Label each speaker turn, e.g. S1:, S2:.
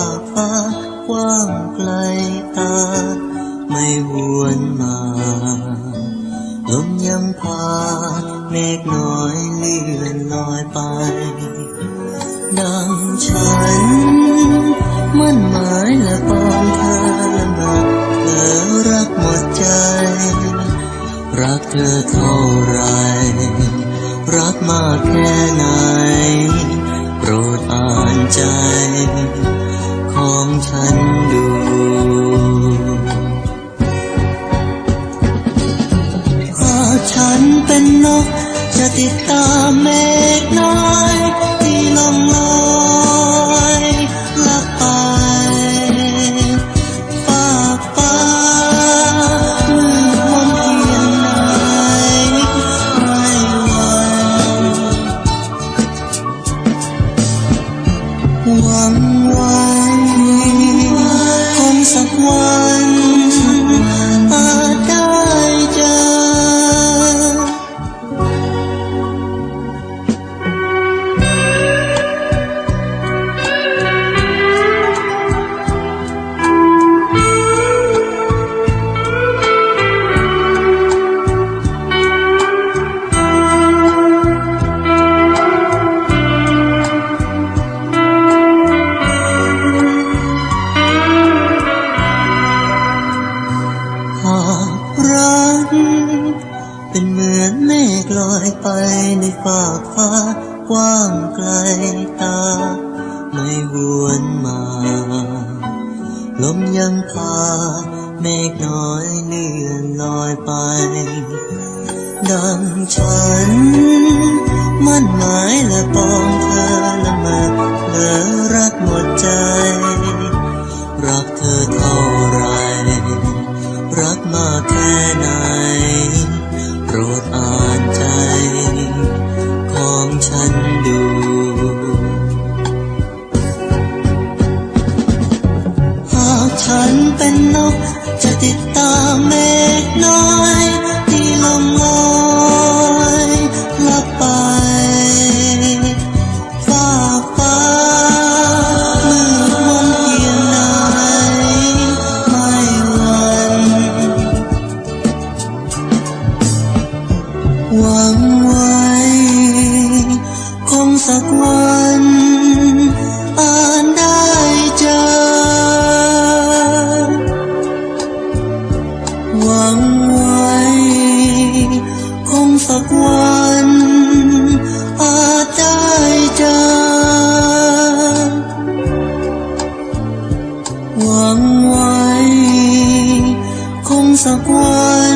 S1: ากฟ้ากว้างไกลตา ไม่วนมา ลมยังพาเมฆน้อยเลื่อนลอยไป ดังฉัน มั่นหมายและปองเธอละเมอเธอรักหมดใจ รักเธอเท่าไร รักมากแค่ไหนโปรดอ่านใจ ฉันดูหากฉันเป็นนกจะติดตามเมฆน้อย มือนเมฆลอยไปในฟากฟ้ากว้างไกลตา ไม่หวนมา ลมยังพาเมฆน้อยเลื่อนลอยไป ดังฉัน มั่นหมายและปองเธอละเมอเพลอรักหมดใจ ฉันเป็นนก จะติดตามเมฆน้อยที่ลมลอยลับไปฝากฟ้ามืดมนเพียงไหนไม่หวั่นหวังไว้ คงสักวัน งสักวันอาจไ